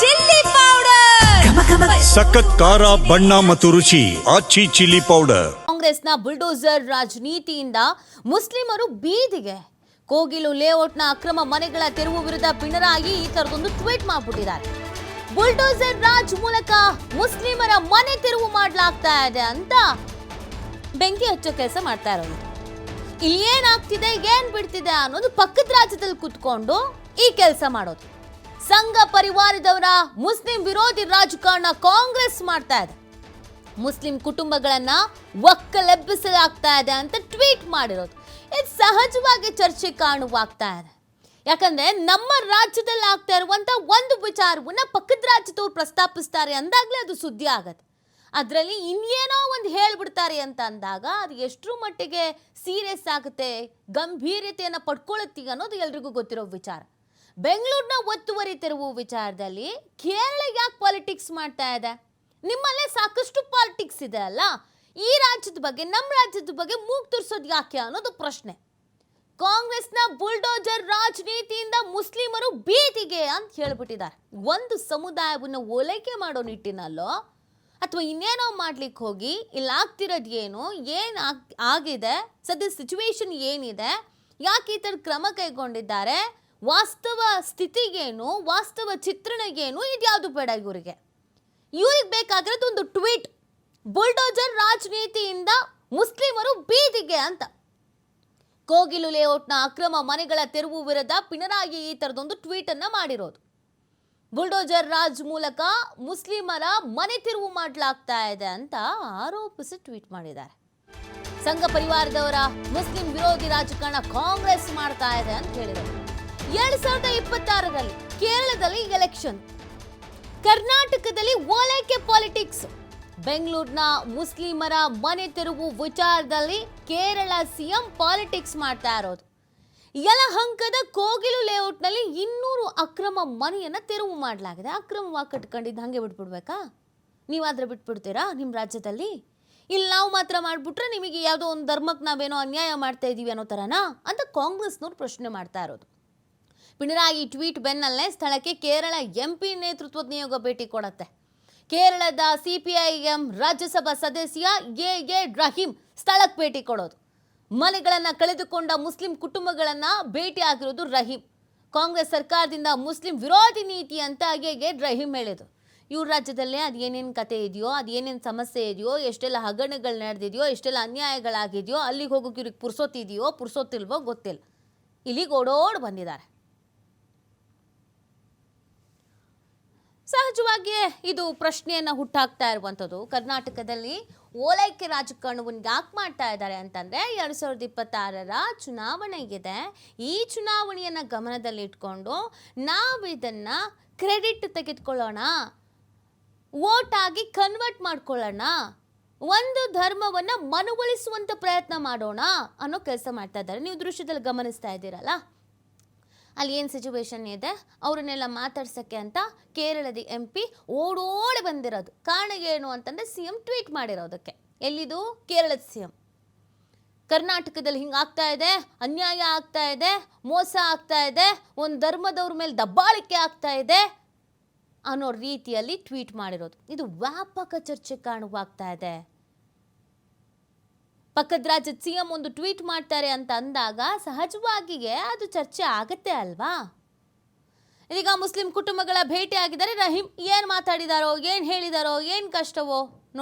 Chilli powder. ಸಖತ್ ಖಾರ ಬಣ್ಣ ಮತ್ತು ರುಚಿ ಆಚಿ ಚಿಲ್ಲಿ ಪೌಡರ್. ಕಾಂಗ್ರೆಸ್ನ ಬುಲ್ಡೋಸರ್ ರಾಜನೀತಿಯಿಂದ ಮುಸ್ಲಿಮರು ಬೀದಿಗೆ. ಕೋಗಿಲು ಲೇಔಟ್ನ ಅಕ್ರಮ ಮನೆಗಳ ತೆರವು ವಿರುದ್ಧ ಪಿಣರಾಗಿ ಈ ತರದೊಂದು ಟ್ವೀಟ್ ಮಾಡ್ಬಿಟ್ಟಿದ್ದಾರೆ. ಬುಲ್ಡೋಸರ್ ರಾಜ್ ಮೂಲಕ ಮುಸ್ಲಿಮರ ಮನೆ ತೆರವು ಮಾಡಲಾಗ್ತಾ ಇದೆ ಅಂತ ಬೆಂಕಿ ಹಚ್ಚೋ ಕೆಲಸ ಮಾಡ್ತಾ ಇರೋದು. ಇಲ್ಲಿ ಏನಾಗ್ತಿದೆ ಏನ್ ಬಿಡ್ತಿದೆ ಅನ್ನೋದು ಪಕ್ಕದ ರಾಜ್ಯದಲ್ಲಿ ಕುತ್ಕೊಂಡು ಈ ಕೆಲಸ ಮಾಡೋದು. ಸಂಘ ಪರಿವಾರದವರ ಮುಸ್ಲಿಂ ವಿರೋಧಿ ರಾಜಕಾರಣ ಕಾಂಗ್ರೆಸ್ ಮಾಡ್ತಾ ಇದೆ. ಮುಸ್ಲಿಂ ಕುಟುಂಬಗಳನ್ನ ಒಕ್ಕಲೆಬ್ಬಿಸಲಾಗ್ತಾ ಇದೆ ಅಂತ ಟ್ವೀಟ್ ಮಾಡಿರೋದು. ಇದು ಸಹಜವಾಗಿ ಚರ್ಚೆ ಕಾಣುವಾಗ್ತಾ ಇದೆ. ಯಾಕಂದ್ರೆ ನಮ್ಮ ರಾಜ್ಯದಲ್ಲಿ ಆಗ್ತಾ ಇರುವಂತ ಒಂದು ವಿಚಾರವನ್ನ ಪಕ್ಕದ ರಾಜ್ಯದವ್ರು ಪ್ರಸ್ತಾಪಿಸ್ತಾರೆ ಅಂದಾಗ್ಲೇ ಅದು ಸುದ್ದಿ ಆಗತ್ತೆ. ಅದರಲ್ಲಿ ಇನ್ನೇನೋ ಒಂದು ಹೇಳ್ಬಿಡ್ತಾರೆ ಅಂತ ಅಂದಾಗ ಅದು ಎಷ್ಟರ ಮಟ್ಟಿಗೆ ಸೀರಿಯಸ್ ಆಗುತ್ತೆ, ಗಂಭೀರತೆಯನ್ನು ಪಡ್ಕೊಳ್ಳುತ್ತೀಗ ಅನ್ನೋದು ಎಲ್ರಿಗೂ ಗೊತ್ತಿರೋ ವಿಚಾರ. ಬೆಂಗಳೂರಿನ ಒತ್ತುವರಿ ತೆರವು ವಿಚಾರದಲ್ಲಿ ಕೇರಳ ಯಾಕೆ ಪಾಲಿಟಿಕ್ಸ್ ಮಾಡ್ತಾ ಇದೆ? ನಿಮ್ಮಲ್ಲೇ ಸಾಕಷ್ಟು ಪಾಲಿಟಿಕ್ಸ್ ಇದೆ ಅಲ್ಲ? ಈ ರಾಜ್ಯದ ಬಗ್ಗೆ ನಮ್ಮ ರಾಜ್ಯದ ಬಗ್ಗೆ ಮೂಗ್ ತುರ್ಸೋದು ಯಾಕೆ ಅನ್ನೋದು ಪ್ರಶ್ನೆ. ಕಾಂಗ್ರೆಸ್ನ ಬುಲ್ಡೋಜರ್ ರಾಜನೀತಿಯಿಂದ ಮುಸ್ಲಿಮರು ಬೀದಿಗೆ ಅಂತ ಹೇಳ್ಬಿಟ್ಟಿದ್ದಾರೆ. ಒಂದು ಸಮುದಾಯವನ್ನು ಓಲೈಕೆ ಮಾಡೋ ನಿಟ್ಟಿನಲ್ಲೋ, ಅಥವಾ ಇನ್ನೇನೋ ಮಾಡ್ಲಿಕ್ಕೆ ಹೋಗಿ, ಇಲ್ಲಿ ಆಗ್ತಿರೋದು ಏನು ಏನು ಆಗ್, ಆಗಿದೆ ಸದ್ಯ ಸಿಚುವೇಶನ್ ಏನಿದೆ, ಯಾಕೆ ಈ ಥರ ಕ್ರಮ ಕೈಗೊಂಡಿದ್ದಾರೆ ವಾಸ್ತವ ಸ್ಥಿತಿಗೇನು, ವಾಸ್ತವ ಚಿತ್ರಣಗೇನು, ಇದ್ಯಾವುದು ಬೇಡ ಇವರಿಗೆ. ಇವ್ರಿಗೆ ಬೇಕಾಗಿರೋದು ಒಂದು ಟ್ವೀಟ್. ಬುಲ್ಡೋಜರ್ ರಾಜನೀತಿಯಿಂದ ಮುಸ್ಲಿಮರು ಬೀದಿಗೆ ಅಂತ. ಕೋಗಿಲು ಲೇಔಟ್ನ ಅಕ್ರಮ ಮನೆಗಳ ತೆರವು ವಿರುದ್ಧ ಪಿಣರಾಗಿ ಈ ಥರದೊಂದು ಟ್ವೀಟ್ ಅನ್ನ ಮಾಡಿರೋದು. ಬುಲ್ಡೋಜರ್ ರಾಜ್ ಮೂಲಕ ಮುಸ್ಲಿಮರ ಮನೆ ತಿರುವು ಮಾಡಲಾಗ್ತಾ ಇದೆ ಅಂತ ಆರೋಪಿಸಿ ಟ್ವೀಟ್ ಮಾಡಿದ್ದಾರೆ. ಸಂಘ ಪರಿವಾರದವರ ಮುಸ್ಲಿಂ ವಿರೋಧಿ ರಾಜಕಾರಣ ಕಾಂಗ್ರೆಸ್ ಮಾಡ್ತಾ ಇದೆ ಅಂತ ಹೇಳಿದರು. ಎರಡ್ ಸಾವಿರದ ಇಪ್ಪತ್ತಾರರಲ್ಲಿ ಕೇರಳದಲ್ಲಿ ಎಲೆಕ್ಷನ್ ಕರ್ನಾಟಕದಲ್ಲಿ ಓಲೈಕೆ ಪಾಲಿಟಿಕ್ಸ್ ಬೆಂಗಳೂರಿನ ಮುಸ್ಲಿಮರ ಮನೆ ತೆರವು ವಿಚಾರದಲ್ಲಿ ಕೇರಳ ಸಿಎಂ ಪಾಲಿಟಿಕ್ಸ್ ಮಾಡ್ತಾ ಇರೋದು. ಯಲಹಂಕದ ಕೋಗಿಲು ಲೇಔಟ್ನಲ್ಲಿ ಇನ್ನೂರು ಅಕ್ರಮ ಮನೆಯನ್ನ ತೆರವು ಮಾಡಲಾಗಿದೆ. ಅಕ್ರಮವಾಗಿ ಕಟ್ಕೊಂಡಿದ್ದು ಹಾಗೆ ಬಿಟ್ಬಿಡ್ಬೇಕಾ? ನೀವಾದ್ರೆ ಬಿಟ್ಬಿಡ್ತೀರಾ ನಿಮ್ಮ ರಾಜ್ಯದಲ್ಲಿ? ಇಲ್ಲಿ ನಾವು ಮಾತ್ರ ಮಾಡಿಬಿಟ್ರೆ ನಿಮಗೆ ಯಾವುದೋ ಒಂದು ಧರ್ಮಕ್ಕೆ ನಾವೇನೋ ಅನ್ಯಾಯ ಮಾಡ್ತಾ ಇದ್ದೀವಿ ಅನ್ನೋ ಥರನಾ ಅಂತ ಕಾಂಗ್ರೆಸ್ನವ್ರು ಪ್ರಶ್ನೆ ಮಾಡ್ತಾ ಇರೋದು. ಪಿಣರಾಯಿ ಟ್ವೀಟ್ ಬೆನ್ನಲ್ಲೇ ಸ್ಥಳಕ್ಕೆ ಕೇರಳ ಎಂಪಿ ನೇತೃತ್ವದ ನಿಯೋಗ ಭೇಟಿ ಕೊಡತ್ತೆ. ಕೇರಳದ ಸಿಪಿಐಎಂ ರಾಜ್ಯಸಭಾ ಸದಸ್ಯ ಎ ಎ ರಹೀಂ ಸ್ಥಳಕ್ಕೆ ಭೇಟಿ ಕೊಡೋದು. ಮನೆಗಳನ್ನು ಕಳೆದುಕೊಂಡ ಮುಸ್ಲಿಂ ಕುಟುಂಬಗಳನ್ನ ಭೇಟಿ ಆಗಿರೋದು ರಹೀಂ. ಕಾಂಗ್ರೆಸ್ ಸರ್ಕಾರದಿಂದ ಮುಸ್ಲಿಂ ವಿರೋಧಿ ನೀತಿ ಅಂತ ಎ ರಹೀಂ ಹೇಳಿದ್ರು. ಇವ್ರ ರಾಜ್ಯದಲ್ಲೇ ಅದು ಏನೇನು ಕತೆ ಇದೆಯೋ ಅದು ಏನೇನು ಸಮಸ್ಯೆ ಇದೆಯೋ, ಎಷ್ಟೆಲ್ಲ ಹಗರಣಗಳು ನಡೆದಿದೆಯೋ, ಎಷ್ಟೆಲ್ಲ ಅನ್ಯಾಯಗಳಾಗಿದೆಯೋ, ಅಲ್ಲಿಗೆ ಹೋಗೋಕೆ ಇವ್ರಿಗೆ ಪುರ್ಸೋತಿದೆಯೋ ಪುರ್ಸೋತಿಲ್ವೋ ಗೊತ್ತಿಲ್ಲ. ಇಲ್ಲಿಗೆ ಓಡೋಡ್ ಬಂದಿದ್ದಾರೆ. ಸಹಜವಾಗಿಯೇ ಇದು ಪ್ರಶ್ನೆಯನ್ನು ಹುಟ್ಟಾಕ್ತಾ ಇರುವಂಥದ್ದು. ಕರ್ನಾಟಕದಲ್ಲಿ ಓಲೈಕೆ ರಾಜಕಾರಣವನ್ನು ಯಾಕೆ ಮಾಡ್ತಾ ಇದ್ದಾರೆ ಅಂತಂದರೆ ಎರಡು ಸಾವಿರದ ಇಪ್ಪತ್ತಾರರ ಚುನಾವಣೆ ಇದೆ. ಈ ಚುನಾವಣೆಯನ್ನು ಗಮನದಲ್ಲಿಟ್ಕೊಂಡು ನಾವು ಇದನ್ನು ಕ್ರೆಡಿಟ್ ತೆಗೆದುಕೊಳ್ಳೋಣ. ವೋಟಾಗಿ ಕನ್ವರ್ಟ್ ಮಾಡ್ಕೊಳ್ಳೋಣ. ಒಂದು ಧರ್ಮವನ್ನು ಮನವೊಲಿಸುವಂಥ ಪ್ರಯತ್ನ ಮಾಡೋಣ ಅನ್ನೋ ಕೆಲಸ ಮಾಡ್ತಾ ಇದ್ದಾರೆ. ನೀವು ದೃಶ್ಯದಲ್ಲಿ ಗಮನಿಸ್ತಾ ಇದ್ದೀರಲ್ಲ? ಅಲ್ಲಿ ಏನು ಸಿಚುವೇಶನ್ ಇದೆ? ಅವ್ರನ್ನೆಲ್ಲ ಮಾತಾಡ್ಸೋಕ್ಕೆ ಅಂತ ಕೇರಳದ ಎಂ ಪಿ ಓಡೋಡಿ ಬಂದಿರೋದು. ಕಾರಣ ಏನು ಅಂತಂದರೆ ಸಿ ಎಂ ಟ್ವೀಟ್ ಮಾಡಿರೋದಕ್ಕೆ ಎಲ್ಲಿದು? ಕೇರಳದ ಸಿ ಎಂ ಕರ್ನಾಟಕದಲ್ಲಿ ಹಿಂಗೆ ಆಗ್ತಾ ಇದೆ, ಅನ್ಯಾಯ ಆಗ್ತಾ ಇದೆ, ಮೋಸ ಆಗ್ತಾ ಇದೆ, ಒಂದು ಧರ್ಮದವ್ರ ಮೇಲೆ ದಬ್ಬಾಳಿಕೆ ಆಗ್ತಾ ಇದೆ ಅನ್ನೋ ರೀತಿಯಲ್ಲಿ ಟ್ವೀಟ್ ಮಾಡಿರೋದು. ಇದು ವ್ಯಾಪಕ ಚರ್ಚೆ ಕಾಣುವಾಗ್ತಾ ಇದೆ. ಪಕ್ಕದ ರಾಜ್ಯದ ಸಿ ಎಂ ಒಂದು ಟ್ವೀಟ್ ಮಾಡ್ತಾರೆ ಅಂತ ಅಂದಾಗ ಸಹಜವಾಗಿಯೇ ಅದು ಚರ್ಚೆ ಆಗತ್ತೆ ಅಲ್ವಾ? ಇದೀಗ ಮುಸ್ಲಿಂ ಕುಟುಂಬಗಳ ಭೇಟಿ ಆಗಿದ್ದಾರೆ ರಹೀಂ ಏನು ಮಾತಾಡಿದಾರೋ, ಏನು ಹೇಳಿದಾರೋ, ಏನು ಕಷ್ಟವೋ?